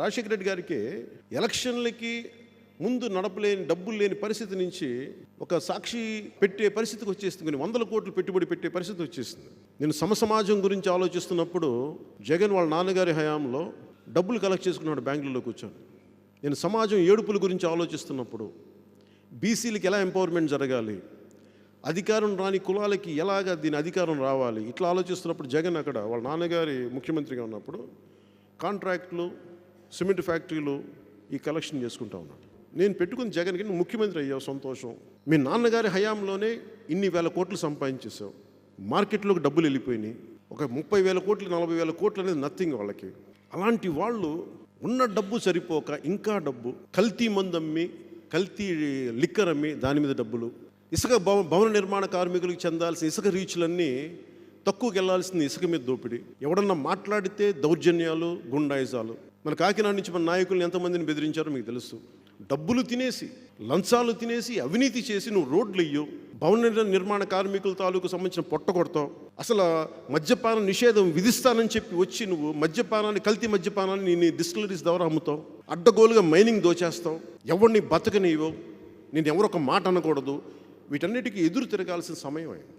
రాజశేఖర రెడ్డి గారికి ఎలక్షన్లకి ముందు నడపలేని డబ్బులు లేని పరిస్థితి నుంచి ఒక సాక్షి పెట్టే పరిస్థితికి వచ్చేస్తుంది. కొన్ని వందల కోట్లు పెట్టుబడి పెట్టే పరిస్థితి వచ్చేసింది నేను సమసమాజం గురించి ఆలోచిస్తున్నప్పుడు జగన్ వాళ్ళ నాన్నగారి హయాంలో డబ్బులు కలెక్ట్ చేసుకున్నాడు బెంగళూరులో కూర్చొని. నేను సమాజం ఏడుపుల గురించి ఆలోచిస్తున్నప్పుడు బీసీలకి ఎలా ఎంపవర్మెంట్ జరగాలి? అధికారం రాని కులాలకి ఎలాగ దీని అధికారం రావాలి? ఇట్లా ఆలోచిస్తున్నప్పుడు జగన్ అక్కడ వాళ్ళ నాన్నగారి ముఖ్యమంత్రిగా ఉన్నప్పుడు కాంట్రాక్ట్లు సిమెంట్ ఫ్యాక్టరీలు ఈ కలెక్షన్ చేసుకుంటా ఉన్నాడు. నేను పెట్టుకుని జగన్కి నువ్వు ముఖ్యమంత్రి అయ్యావు సంతోషం. మీ నాన్నగారి హయాంలోనే ఇన్ని వేల కోట్లు సంపాదించేసావు మార్కెట్లోకి డబ్బులు వెళ్ళిపోయినాయి. ఒక ముప్పై వేల కోట్లు నలభై వేల కోట్లు అనేది నథింగ్ వాళ్ళకి. అలాంటి వాళ్ళు ఉన్న డబ్బు సరిపోక ఇంకా డబ్బు కల్తీ మందు అమ్మి కల్తీ లిక్కర్ అమ్మి దాని మీద డబ్బులు. ఇసుక భవ భవన నిర్మాణ కార్మికులకు చెందాల్సిన ఇసుక రీచ్లన్నీ తక్కువకి వెళ్ళాల్సిన ఇసుక మీద దోపిడీ. ఎవడన్నా మాట్లాడితే దౌర్జన్యాలు గుండాయిజాలు. మన కాకినాడ నుంచి మన నాయకులను ఎంతమందిని బెదిరించారో మీకు తెలుసు. డబ్బులు తినేసి లంచాలు తినేసి అవినీతి చేసి నువ్వు రోడ్లు ఇయ్యు భవన నిర్మాణ కార్మికుల తాలూకు సంబంధించిన పొట్ట కొడతావు. అసలు మద్యపాన నిషేధం విధిస్తానని చెప్పి వచ్చి నువ్వు మద్యపానాన్ని కల్తీ మద్యపానాన్ని నీ డిస్టిలరీస్ ద్వారా అమ్ముతావు. అడ్డగోలుగా మైనింగ్ దోచేస్తావు. ఎవరిని బతకనివ్వవు నేను ఎవరొక మాట అనకూడదు. వీటన్నిటికీ ఎదురు తిరగాల్సిన సమయం అయింది.